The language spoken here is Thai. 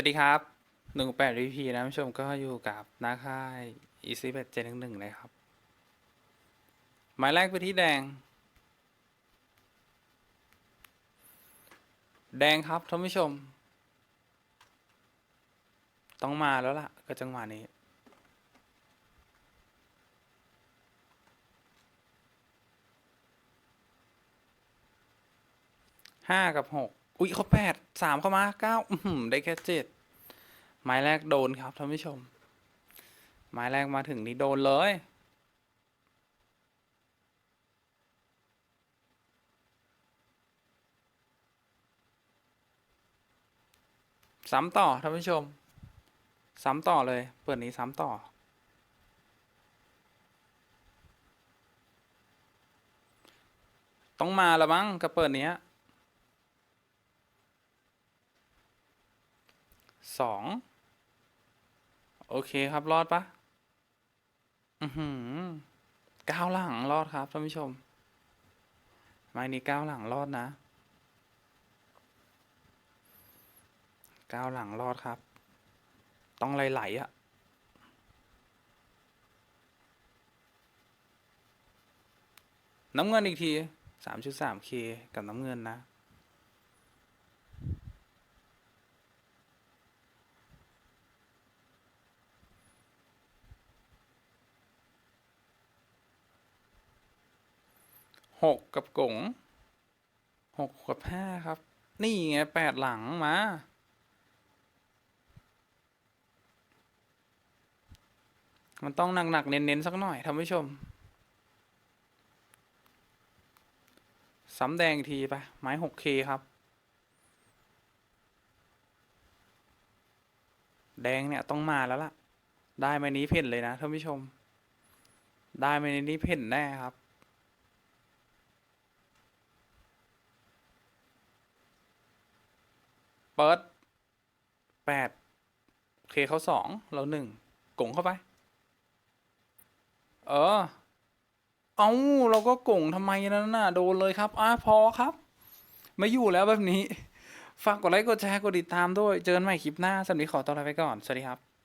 วัสดีครับหนึ่งแปดวีพีนะผู้ชมก็อยู่กับนาค่ายอีซีเบเจนหนึ่งนะครับ หมายแรกไปที่แดง แดงครับท่านผู้ชม ต้องมาแล้วล่ะ ก็จังหวะนี้ ห้ากับหกอุ้ยเขาแปดสามเข้ามาเก้าได้แค่เจ็ด ไม้แรกโดนครับท่านผู้ชม ไม้แรกมาถึงนี่โดนเลยซ้ำต่อท่านผู้ชม ซ้ำต่อเลย เปิดนี้ซ้ำต่อ ต้องมาแล้วมั้งกับเปิดเนี้ยสอง โอเคครับรอดปะอือหือก้าวหลังรอดครับท่านผู้ชม ไม้นี้ก้าวหลังรอดนะก้าวหลังรอดครับ ต้องไหลๆอะ่ะน้ำเงินอีกทีสามจุดสามเคกับน้ำเงินนะ หกกับกงหกกับห้าครับ นี่ไงแปดหลังมามันต้องหนักๆเน้นๆสักหน่อยท่านผู้ชมซ้ำแดงอีกทีไปไม้หกเคครับ แดงเนี่ยต้องมาแล้วล่ะ ได้ไม้นี้เพ่นเลยนะท่านผู้ชม ได้ไม้นี้เพ่นแน่ครับ เปิดแปดเคเขาสองเราหนึ่งกงเข้าไป เออ เอาเราก็กงทำไมนั้นน่ะโดนเลยครับอะพอครับ ไม่อยู่แล้วแบบนี้ ฝากกดไลค์กดแชร์กดติดตามด้วย เจอกันใหม่คลิปหน้าสำหรับวันนี้ขอตัวลาไปก่อน สวัสดีครับ